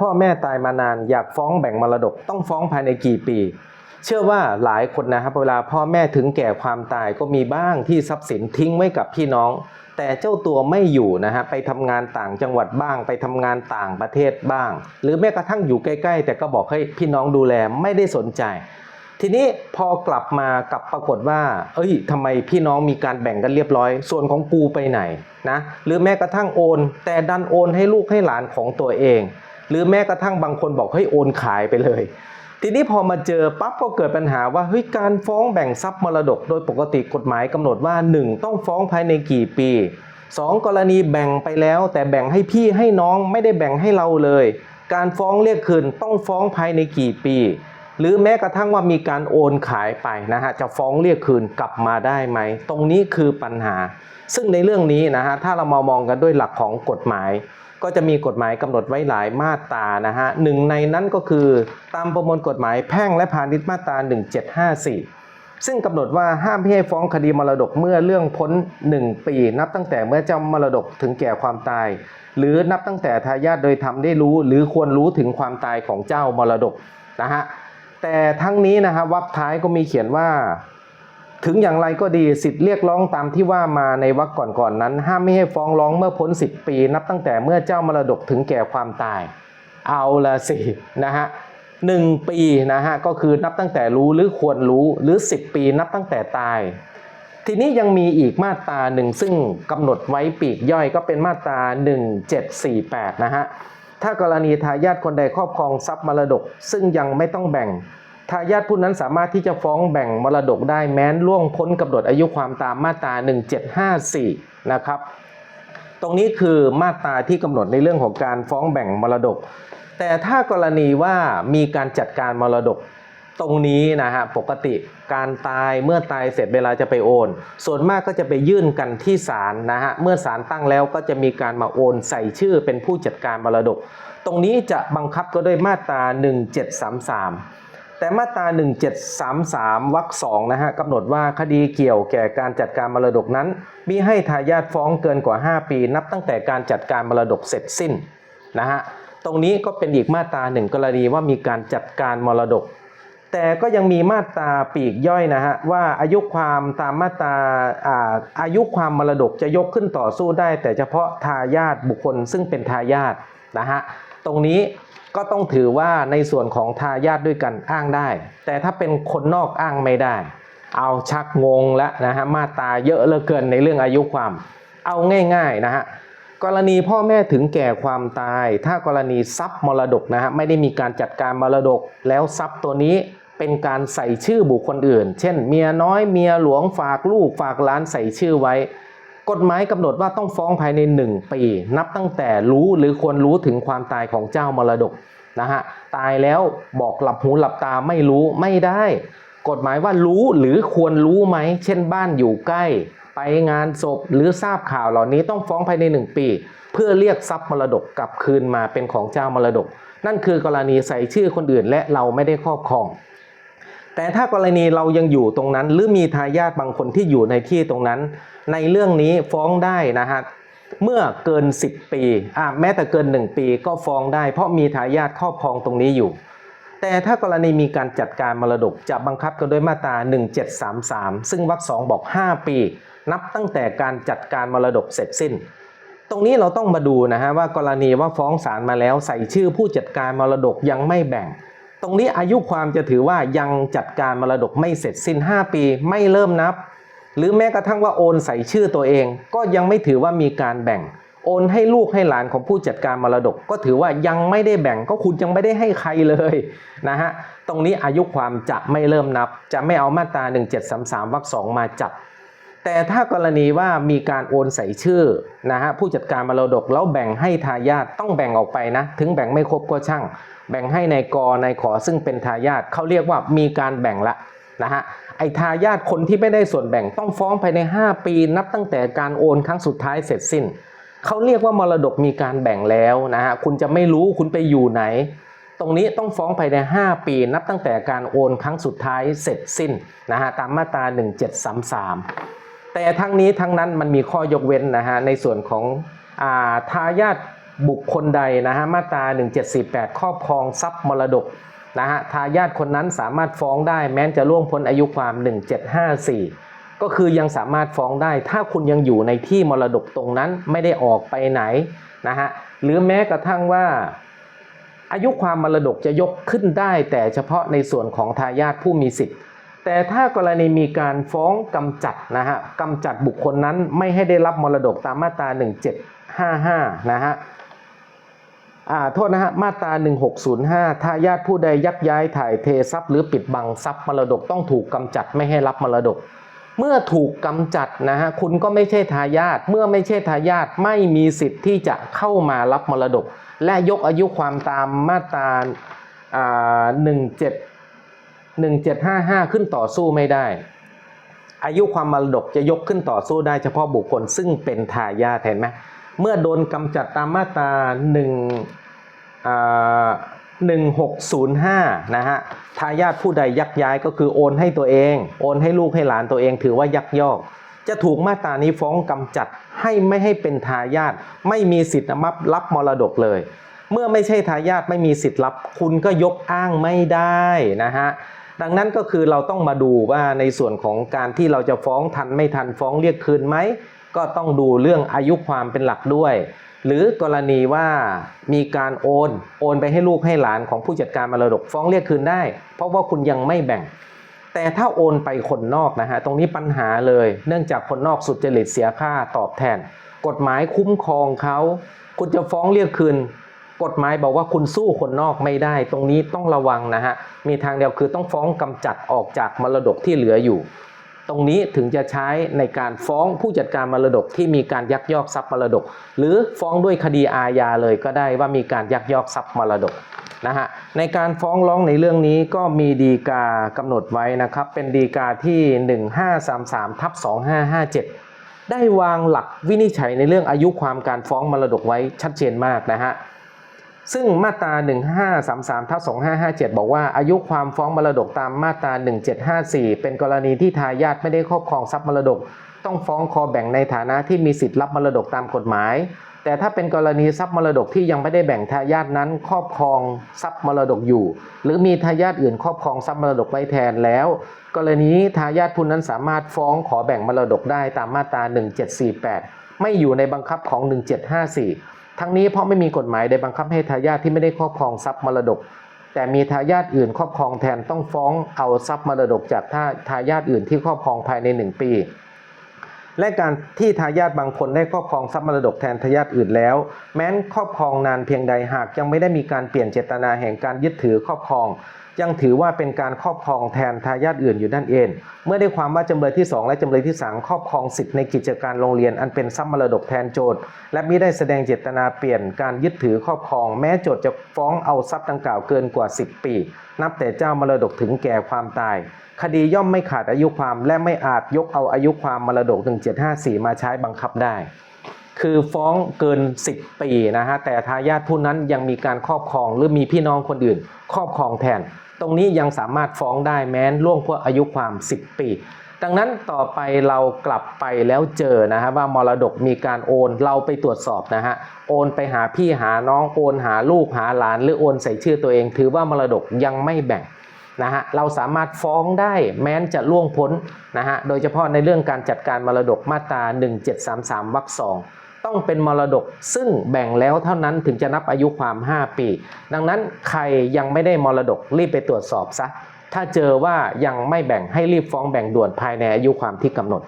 พ่อแม่ตายมานานอยากฟ้องแบ่งมรดก ต้องฟ้องภายในกี่ปี เชื่อว่าหลายคนนะครับเวลาพ่อแม่ถึงแก่ความตายก็มีบ้างที่ทรัพย์สินทิ้งไว้กับพี่น้อง แต่เจ้าตัวไม่อยู่นะฮะไปทำงานต่างจังหวัดบ้าง ไปทำงานต่างประเทศบ้าง หรือแม้กระทั่งอยู่ใกล้ ๆ แต่ก็บอกให้พี่น้องดูแลไม่ได้สนใจทีนี้พอกลับมากลับปรากฏว่า เอ้ยทำไมพี่น้องมีการแบ่งกันเรียบร้อย ส่วนของกูไปไหนนะ หรือแม้กระทั่งโอน แต่ดันโอนให้ลูกให้หลานของตัวเอง หรือแม้กระทั่งบางคนบอกเฮ้ยโอนขายไปเลย ทีนี้พอมาเจอปั๊บก็เกิดปัญหาว่าเฮ้ยการฟ้องแบ่งทรัพย์มรดก โดยปกติกฎหมายกำหนดว่า 1 ต้องฟ้องภายในกี่ปี 2 กรณีแบ่งไปแล้ว แต่แบ่งให้พี่ให้น้องไม่ได้แบ่งให้เราเลย การฟ้องเรียกคืนต้องฟ้องภายในกี่ปีหรือแม้กระทั่งว่ามีการโอนขายไปนะฮะจะฟ้องเรียกคืนกลับมาได้ไหม ตรงนี้คือปัญหา ซึ่งในเรื่องนี้นะฮะถ้าเรามามองกันด้วยหลักของกฎหมาย ก็จะมีกฎหมายกำหนดไว้หลายมาตรานะฮะหนึ่งในนั้นก็คือตามประมวลกฎหมายแพ่งและพาณิชย์มาตรา 1754 ซึ่งกำหนดว่าห้ามไม่ให้ฟ้องคดีมรดกเมื่อเรื่องพ้น 1 ปี นับตั้งแต่เมื่อเจ้ามรดกถึงแก่ความตาย หรือนับตั้งแต่ทายาทโดยทำได้รู้ หรือควรรู้ถึงความตายของเจ้ามรดกนะฮะแต่ทั้งนี้นะฮะวรรคท้ายก็มีเขียนว่า ถึงอย่างไรก็ดีสิทธิ์เรียกร้องตามที่ว่ามาในวรรคก่อนๆนั้น ห้ามไม่ให้ฟ้องร้องเมื่อพ้น 10 ปี นับตั้งแต่เมื่อเจ้ามรดกถึงแก่ความตาย เอาละสินะฮะหนึ่งปีนะฮะก็คือนับตั้งแต่รู้หรือควรรู้หรือ 10 ปีนับตั้งแต่ตาย ทีนี้ยังมีอีกมาตราหนึ่งซึ่งกำหนดไว้ปีกย่อยก็เป็นมาตรา 1748 นะฮะถ้ากรณีทายาทคนใดครอบครองทรัพย์มรดก ซึ่งยังไม่ต้องแบ่ง ทายาทผู้นั้นสามารถที่จะฟ้องแบ่งมรดกได้แม้นล่วงพ้นกำหนดอายุความตามมาตรา 1754 นะครับ ตรงนี้คือมาตราที่กำหนดในเรื่องของการฟ้องแบ่งมรดก แต่ถ้ากรณีว่ามีการจัดการมรดกตรงนี้นะฮะปกติการตายเมื่อตายเสร็จเวลาจะไปโอน ส่วนมากก็จะไปยื่นกันที่ศาลนะฮะเมื่อศาลตั้งแล้วก็จะมีการมาโอนใส่ชื่อเป็นผู้จัดการมรดก ตรงนี้จะบังคับก็ด้วยมาตรา 1733 แต่มาตรา 1733วรรคสองนะฮะกำหนดว่าคดีเกี่ยวแก่การจัดการมรดกนั้นมิให้ทายาทฟ้องเกินกว่า 5 ปี นับตั้งแต่การจัดการมรดกเสร็จสิ้นนะฮะตรงนี้ก็เป็นอีกมาตราหนึ่งกรณีว่ามีการจัดการมรดก แต่ก็ยังมีมาตราปีกย่อยนะฮะว่าอายุความตามมาตราอาอายุความมรดกจะยกขึ้นต่อสู้ได้ แต่เฉพาะทายาทบุคคลซึ่งเป็นทายาทนะฮะ ตรงนี้ก็ต้องถือว่าในส่วนของทายาทด้วยกันอ้างได้ แต่ถ้าเป็นคนนอกอ้างไม่ได้ เอาชักงงแล้วนะฮะมาตาเยอะเหลือเกินในเรื่องอายุความ เอาง่ายๆนะฮะกรณีพ่อแม่ถึงแก่ความตาย ถ้ากรณีทรัพย์มรดกนะฮะไม่ได้มีการจัดการมรดก แล้วทรัพย์ตัวนี้เป็นการใส่ชื่อบุคคลอื่น เช่น เมียน้อยเมียหลวงฝากลูกฝากล้านใส่ชื่อไว้ กฎหมายกำหนดว่าต้องฟ้องภายใน 1 ปี นับตั้งแต่รู้หรือควรรู้ถึงความตายของเจ้ามรดกนะฮะตายแล้วบอกหลับหูหลับตาไม่รู้ไม่ได้ กฎหมายว่ารู้หรือควรรู้ไหม เช่นบ้านอยู่ใกล้ ไปงานศพหรือทราบข่าวเหล่านี้ต้องฟ้องภายใน 1 ปี เพื่อเรียกทรัพย์มรดกกลับคืนมาเป็นของเจ้ามรดก นั่นคือกรณีใส่ชื่อคนอื่นและเราไม่ได้ครอบครอง แต่ถ้ากรณีเรายังอยู่ตรงนั้น หรือมีทายาทบางคนที่อยู่ในที่ตรงนั้น ในเรื่องนี้ฟ้องได้นะฮะเมื่อเกิน 10 ปีอะแม้แต่เกิน 1 ปีก็ฟ้องได้ เพราะมีทายาทครอบครองตรงนี้อยู่ แต่ถ้ากรณีมีการจัดการมรดกจะบังคับกันด้วยมาตรา 1733 ซึ่งวรรคสองบอก 5 ปี นับตั้งแต่การจัดการมรดกเสร็จสิ้น ตรงนี้เราต้องมาดูนะฮะว่ากรณีว่าฟ้องศาลมาแล้วใส่ชื่อผู้จัดการมรดกยังไม่แบ่ง ตรงนี้อายุความจะถือว่ายังจัดการมรดกไม่เสร็จสิ้น 5 ปีไม่เริ่มนับ หรือแม้กระทั่งว่าโอนใส่ชื่อตัวเอง ก็ยังไม่ถือว่ามีการแบ่ง โอนให้ลูกให้หลานของผู้จัดการมรดก ก็ถือว่ายังไม่ได้แบ่งก็คุณยังไม่ได้ให้ใครเลยนะฮะตรงนี้อายุความจะไม่เริ่มนับ จะไม่เอามาตรา1733วรรคสองมาจับ แต่ถ้ากรณีว่ามีการโอนใส่ชื่อนะฮะผู้จัดการมรดกแล้วแบ่งให้ทายาทต้องแบ่งออกไปนะ ถึงแบ่งไม่ครบก็ช่าง แบ่งให้ในายกนายขอซึ่งเป็นทายาทเขาเรียกว่ามีการแบ่งละนะฮะไอ้ทายาทคนที่ไม่ได้ส่วนแบ่งต้องฟ้องภายใน 5 ปีนับตั้งแต่การโอนครั้งสุดท้ายเสร็จสิ้นเขาเรียกว่ามรดกมีการแบ่งแล้วนะฮะคุณจะไม่รู้คุณไปอยู่ไหน ตรงนี้ต้องฟ้องภายใน 5 ปี นับตั้งแต่การโอนครั้งสุดท้ายเสร็จสิ้นนะฮะตามมาตรา1733 แต่ทั้งนี้ทั้งนั้นมันมีข้อยกเว้นนะฮะในส่วนของอาทายาทบุคคลใดนะฮะมาตรา 1748 ครอบครองทรัพย์มรดกนะฮะทายาทคนนั้นสามารถฟ้องได้แม้จะล่วงพ้นอายุความ 1754 ก็คือยังสามารถฟ้องได้ ถ้าคุณยังอยู่ในที่มรดกตรงนั้นไม่ได้ออกไปไหนนะฮะหรือแม้กระทั่งว่า อายุความมรดกจะยกขึ้นได้ แต่เฉพาะในส่วนของทายาทผู้มีสิทธิ์ แต่ถ้ากรณีมีการฟ้องกำจัดนะฮะกำจัดบุคคลนั้นไม่ให้ได้รับมรดกตามมาตรา 1755 นะฮะอ่าโทษนะฮะมาตรา 1605ถ้าญาติผู้ใดยักย้ายถ่ายเททรัพย์หรือปิดบังทรัพย์มรดกต้องถูกกำจัดไม่ให้รับมรดก เมื่อถูกกำจัดนะฮะคุณก็ไม่ใช่ทายาทเมื่อไม่ใช่ทายาทไม่มีสิทธิ์ที่จะเข้ามารับมรดก และยกอายุความตามมาตราอ่า17 1755 ขึ้นต่อสู้ไม่ได้ อายุความมรดกจะยกขึ้นต่อสู้ได้เฉพาะบุคคลซึ่งเป็นทายาทเห็นไหมเมื่อโดนกำจัดตามมาตรา1อ่า1605 นะฮะ ทายาทผู้ใดยักย้ายก็คือโอนให้ตัวเอง โอนให้ลูกให้หลานตัวเองถือว่ายักยอก จะถูกมาตรานี้ฟ้องกำจัดให้ไม่ให้เป็นทายาทไม่มีสิทธิ์รับรับมรดกเลย เมื่อไม่ใช่ทายาทไม่มีสิทธิ์รับ คุณก็ยกอ้างไม่ได้นะฮะ ดังนั้นก็คือเราต้องมาดูว่าในส่วนของการที่เราจะฟ้องทันไม่ทันฟ้องเรียกคืนไหมก็ต้องดูเรื่องอายุความเป็นหลักด้วย หรือกรณีว่ามีการโอนโอนไปให้ลูกให้หลานของผู้จัดการมรดกฟ้องเรียกคืนได้ เพราะว่าคุณยังไม่แบ่ง แต่ถ้าโอนไปคนนอกนะฮะตรงนี้ปัญหาเลย เนื่องจากคนนอกสุดจริตเสียค่าตอบแทน กฎหมายคุ้มครองเขา คุณจะฟ้องเรียกคืน กฎหมายบอกว่าคุณสู้คนนอกไม่ได้ ตรงนี้ต้องระวังนะฮะ มีทางเดียวคือต้องฟ้องกำจัดออกจากมรดกที่เหลืออยู่ ตรงนี้ถึงจะใช้ในการฟ้องผู้จัดการมรดกที่มีการยักยอกทรัพย์มรดก หรือฟ้องด้วยคดีอาญาเลยก็ได้ว่ามีการยักยอกทรัพย์มรดกนะฮะในการฟ้องร้องในเรื่องนี้ก็มีดีกากำหนดไว้นะครับ เป็นดีกาที่ 1533ทับ2557 ได้วางหลักวินิจฉัยในเรื่องอายุความการฟ้องมรดกไว้ชัดเจนมากนะฮะ ซึ่งมาตรา 1533ทับ2557 บอกว่าอายุความฟ้องมรดกตามมาตรา 1754 เป็นกรณีที่ทายาทไม่ได้ครอบครองทรัพย์มรดก ต้องฟ้องคอแบ่งในฐานะที่มีสิทธิ์รับมรดกตามกฎหมาย แต่ถ้าเป็นกรณีทรัพย์มรดกที่ยังไม่ได้แบ่งทายาทนั้น ครอบครองทรัพย์มรดกอยู่ หรือมีทายาทอื่นครอบครองทรัพย์มรดกไว้แทนแล้ว กรณีทายาทผู้นั้นสามารถฟ้องขอแบ่งมรดกได้ตามมาตรา 1748 ไม่อยู่ในบังคับของ 1754 ทั้งนี้เพราะไม่มีกฎหมายใดบังคับให้ทายาทที่ไม่ได้ครอบครองทรัพย์มรดก แต่มีทายาทอื่นครอบครองแทนต้องฟ้องเอาทรัพย์มรดกจากทาทายาทอื่นที่ครอบครองภายใน 1 ปี และการที่ทายาทบางคนได้ครอบครองทรัพย์มรดกแทนทายาทอื่นแล้ว แม้นครอบครองนานเพียงใดหากยังไม่ได้มีการเปลี่ยนเจตนาแห่งการยึดถือครอบครองยังถือว่าเป็นการครอบครองแทนทายาทอื่นอยู่นั่นเอง เมื่อได้ความว่าจำเลยที่ 2 และจำเลยที่ 3 ครอบครองสิทธิ์ในกิจการโรงเรียนอันเป็นทรัพย์มรดกแทนโจทย์และมิได้แสดงเจตนาเปลี่ยนการยึดถือครอบครอง แม้โจทย์จะฟ้องเอาทรัพย์ดังกล่าวเกินกว่า 10 ปี นับแต่เจ้ามรดกถึงแก่ความตาย คดีย่อมไม่ขาดอายุความและไม่อาจยกเอาอายุความมรดก 1754 มาใช้บังคับได้ คือฟ้องเกิน 10 ปีนะฮะแต่ทายาทผู้นั้นยังมีการครอบครองหรือมีพี่น้องคนอื่น ครอบครองแทน ตรงนี้ยังสามารถฟ้องได้แม้นล่วงพ้นอายุความ 10 ปี ดังนั้นต่อไปเรากลับไปแล้วเจอนะฮะว่ามรดกมีการโอนเราไปตรวจสอบนะฮะโอนไปหาพี่หาน้องโอนหาลูกหาหลาน หรือโอนใส่ชื่อตัวเอง ถือว่ามรดกยังไม่แบ่ง นะฮะเราสามารถฟ้องได้แม้นจะล่วงพ้นนะฮะโดยเฉพาะในเรื่องการจัดการมรดกมาตรา 1733วรรคสองต้องเป็นมรดกซึ่งแบ่งแล้วเท่านั้นถึงจะนับอายุความ 5 ปี ดังนั้นใครยังไม่ได้มรดกรีบไปตรวจสอบซะถ้าเจอว่ายังไม่แบ่งให้รีบฟ้องแบ่งด่วนภายในอายุความที่กำหนด